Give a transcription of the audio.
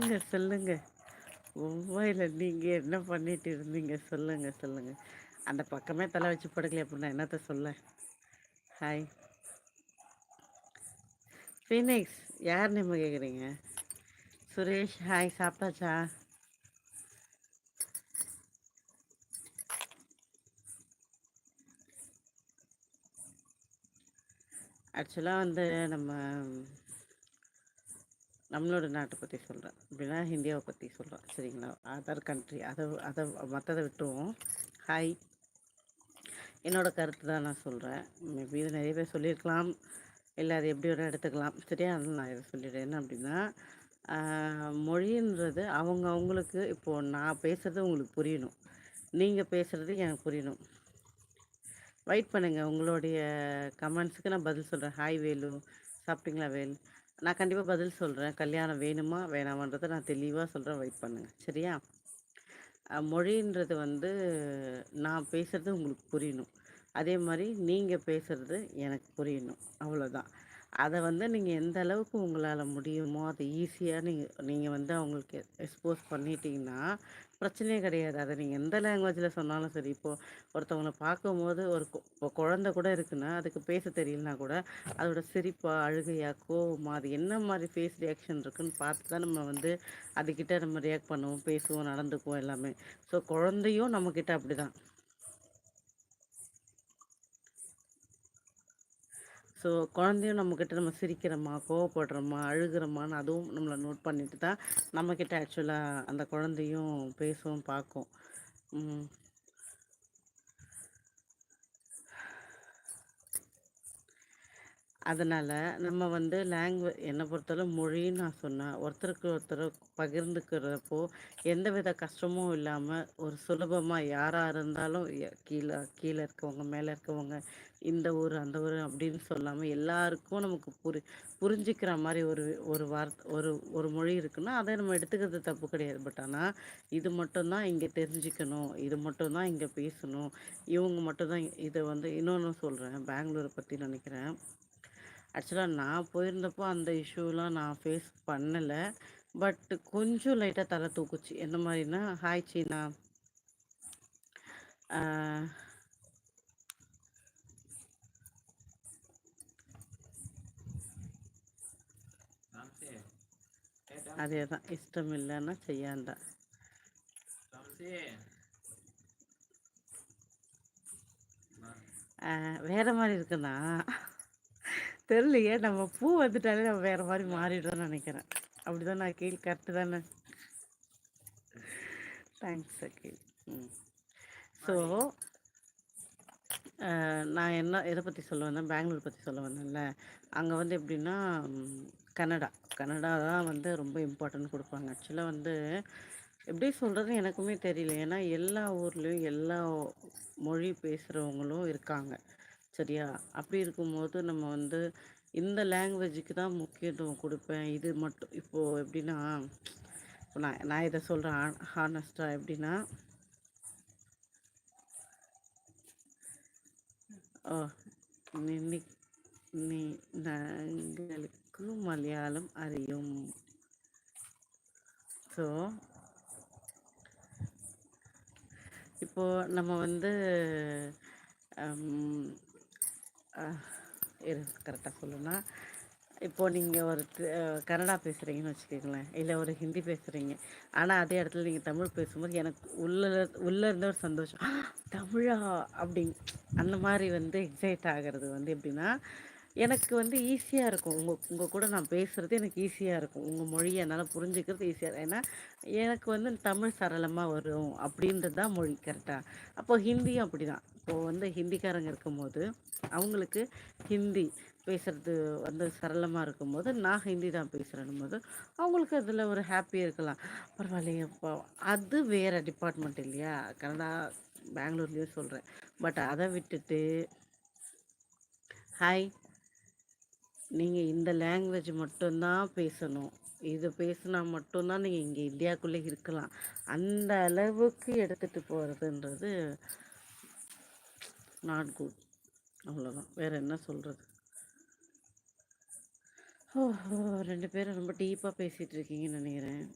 சொல்லுங்க சொல்லுங்க. உண்மையில நீங்கள் என்ன பண்ணிட்டு இருந்தீங்க? சொல்லுங்க சொல்லுங்க. அந்த பக்கமே தலை வச்சு படுக்கலையா அப்படின்னா என்னத்த சொல்ல? ஹாய் ஃபினிக்ஸ் யார் நம்ம கேட்குறீங்க சுரேஷ் ஹாய் சாப்பிட்டாச்சா? ஆக்சுவலாக வந்து நம்ம நம்மளோட நாட்டை பற்றி சொல்கிறேன் அப்படின்னா இந்தியாவை பற்றி சொல்கிறேன் சரிங்களா? அதர் கண்ட்ரி அதை அதை மற்றதை விட்டுருவோம். ஹாய் என்னோடய கருத்து தான் நான் சொல்கிறேன் மேபி இது நிறைய பேர் சொல்லியிருக்கலாம். இல்லை அது எப்படி வேணால் எடுத்துக்கலாம். சரியா? அதனால நான் இதை சொல்லிடுறேன் என்ன அப்படின்னா மொழின்றது அவங்க அவங்களுக்கு இப்போது நான் பேசுகிறது உங்களுக்கு புரியணும். நீங்கள் பேசுகிறது எனக்கு புரியணும். வெயிட் பண்ணுங்கள் உங்களுடைய கமெண்ட்ஸுக்கு நான் பதில் சொல்கிறேன் ஹாய் வேலு. சாப்பிட்டிங்களா வேல்? நான் கண்டிப்பாக பதில் சொல்கிறேன் கல்யாணம் வேணுமா வேணாமான்றதை நான் தெளிவாக சொல்கிறேன் வெயிட் பண்ணுங்கள் சரியா? மொழின்றது வந்து நான் பேசுகிறது உங்களுக்கு புரியணும். அதே மாதிரி நீங்கள் பேசுகிறது எனக்கு புரியணும். அவ்வளோதான் அதை வந்து நீங்கள் எந்த அளவுக்கு உங்களால் முடியுமோ அதை ஈஸியாக நீங்கள் நீங்கள் வந்து அவங்களுக்கு எக்ஸ்போஸ் பண்ணிட்டீங்கன்னா பிரச்சனையே கிடையாது. அதை நீங்கள் எந்த லாங்குவேஜில் சொன்னாலும் சரி இப்போது ஒருத்தவங்கள பார்க்கும்போது ஒரு கொ இப்போ கொழந்த கூட இருக்குன்னா அதுக்கு பேச தெரியலனா கூட அதோட சிரிப்பா அழுகையா கோவமா அது என்ன மாதிரி ஃபேஸ் ரியாக்ஷன் இருக்குன்னு பாத்துதான் நம்ம வந்து அதுக்கிட்ட நம்ம ரியாக்ட் பண்ணுவோம் பேசுவோம் நடந்துக்குவோம் எல்லாமே. ஸோ குழந்தையும் நம்மக்கிட்ட அப்படி தான் ஸோ குழந்தையும் நம்மக்கிட்ட நம்ம சிரிக்கிறோமா கோவப்படுறோமா அழுகுறோமான்னு அதுவும் நம்மளை நோட் பண்ணிட்டு தான் நம்மக்கிட்ட ஆக்சுவலாக அந்த குழந்தையும் பேசும் பார்க்கும். அதனால் நம்ம வந்து லாங்குவே என்னை பொறுத்தளவு மொழின்னு நான் சொன்னேன் ஒருத்தருக்கு ஒருத்தர் பகிர்ந்துக்கிறப்போ எந்த வித கஷ்டமும் இல்லாமல் ஒரு சுலபமாக யாராக இருந்தாலும் கீழே கீழே இருக்கவங்க மேலே இருக்கவங்க இந்த ஊர் அந்த ஊர் அப்படின்னு சொல்லாமல் எல்லாருக்கும் நமக்கு புரி புரிஞ்சிக்கிற மாதிரி ஒரு ஒரு வார்த் ஒரு ஒரு மொழி இருக்குன்னா அதை நம்ம எடுத்துக்கிறது தப்பு கிடையாது. பட் ஆனால் இது மட்டும்தான் இங்கே தெரிஞ்சுக்கணும் இது மட்டும்தான் இங்கே பேசணும் இவங்க மட்டும்தான் இதை வந்து இன்னொன்று சொல்கிறேன் பெங்களூரை பற்றி நினைக்கிறேன். ஆக்சுவலா நான் போயிருந்தப்போ அந்த இஷ்யூலாம் நான் ஃபேஸ் பண்ணலை. பட் கொஞ்சம் லைட்டா தலை தூக்குச்சு. எந்த மாதிரின்னா ஹாய் சீனா. அதே அதேதான். இஷ்டம் இல்லைன்னா செய்யாண்டா. வேற மாதிரி இருக்குண்ணா. தெரியலையே. நம்ம பூ வந்துட்டாலே நம்ம வேற மாரி மாறிடுறோம்னு அப்படிதான் நான் கீழ் கரெக்ட்டு தானே? தேங்க்ஸ் அகில். ம். ஸோ நான் என்ன எதை பற்றி சொல்ல வந்தேன்? பெங்களூர் பற்றி சொல்ல வந்தேன்ல. அங்கே வந்து எப்படின்னா கனடா. கனடா தான் வந்து ரொம்ப இம்பார்ட்டன்ட் கொடுப்பாங்க. ஆக்சுவலாக வந்து எப்படி சொல்கிறது எனக்குமே தெரியல. ஏன்னா எல்லா ஊர்லேயும் எல்லா மொழி பேசுகிறவங்களும் இருக்காங்க. சரியா? அப்படி இருக்கும்போது நம்ம வந்து இந்த லாங்குவேஜுக்கு தான் முக்கியத்துவம் கொடுப்பேன். இது மட்டும் இப்போது எப்படின்னா இப்போ நான் நான் இதை சொல்கிறேன் ஹா ஹானஸ்ட்டா எப்படின்னா ஓ நினிக் நீ நங்களுக்கு மலையாளம் அறியும். ஸோ இப்போ நம்ம வந்து இரு கரெக்டாக சொல்லணுன்னா இப்போ நீங்கள் ஒரு கன்னடா பேசுகிறீங்கன்னு வச்சுக்கோங்களேன். இல்லை ஒரு ஹிந்தி பேசுகிறீங்க ஆனால் அதே இடத்துல நீங்கள் தமிழ் பேசும்போது எனக்கு உள்ள உள்ளே இருந்த ஒரு சந்தோஷம். தமிழா? அப்படி அந்த மாதிரி வந்து எக்ஸைட் ஆகிறது வந்து எப்படின்னா எனக்கு வந்து ஈஸியாக இருக்கும். உங்கள் உங்கள் கூட நான் பேசுகிறது எனக்கு ஈஸியாக இருக்கும். உங்கள் மொழியை என்னால் புரிஞ்சுக்கிறது ஈஸியாக ஏன்னா எனக்கு வந்து தமிழ் சரளமாக வரும் அப்படின்றது தான் மொழி கரெக்டாக அப்போ ஹிந்தியும் அப்டிதான் இப்போது வந்து ஹிந்திக்காரங்க இருக்கும்போது அவங்களுக்கு ஹிந்தி பேசுகிறது வந்து சரளமாக இருக்கும்போது நான் ஹிந்தி தான் பேசுறன்னும் போது அவங்களுக்கு அதில் ஒரு ஹாப்பியாக இருக்கலாம். பரவாயில்லையேப்பா அது வேறு டிபார்ட்மெண்ட் இல்லையா? கனடா பெங்களூர்லேயும் சொல்கிறேன் பட் அதை விட்டுட்டு ஹாய் நீங்கள் இந்த லாங்குவேஜ் மட்டும்தான் பேசணும். இது பேசுனா மட்டும்தான் நீங்கள் இங்கே இந்தியாக்குள்ள இருக்கலாம். அந்த அளவுக்கு எடுத்துட்டு போகிறதுன்றது நாட் குட் அவ்வளோதான் வேறு என்ன சொல்கிறது ஓஹோ ரெண்டு பேரும் ரொம்ப டீப்பாக பேசிகிட்டு இருக்கீங்கன்னு நினைக்கிறேன்.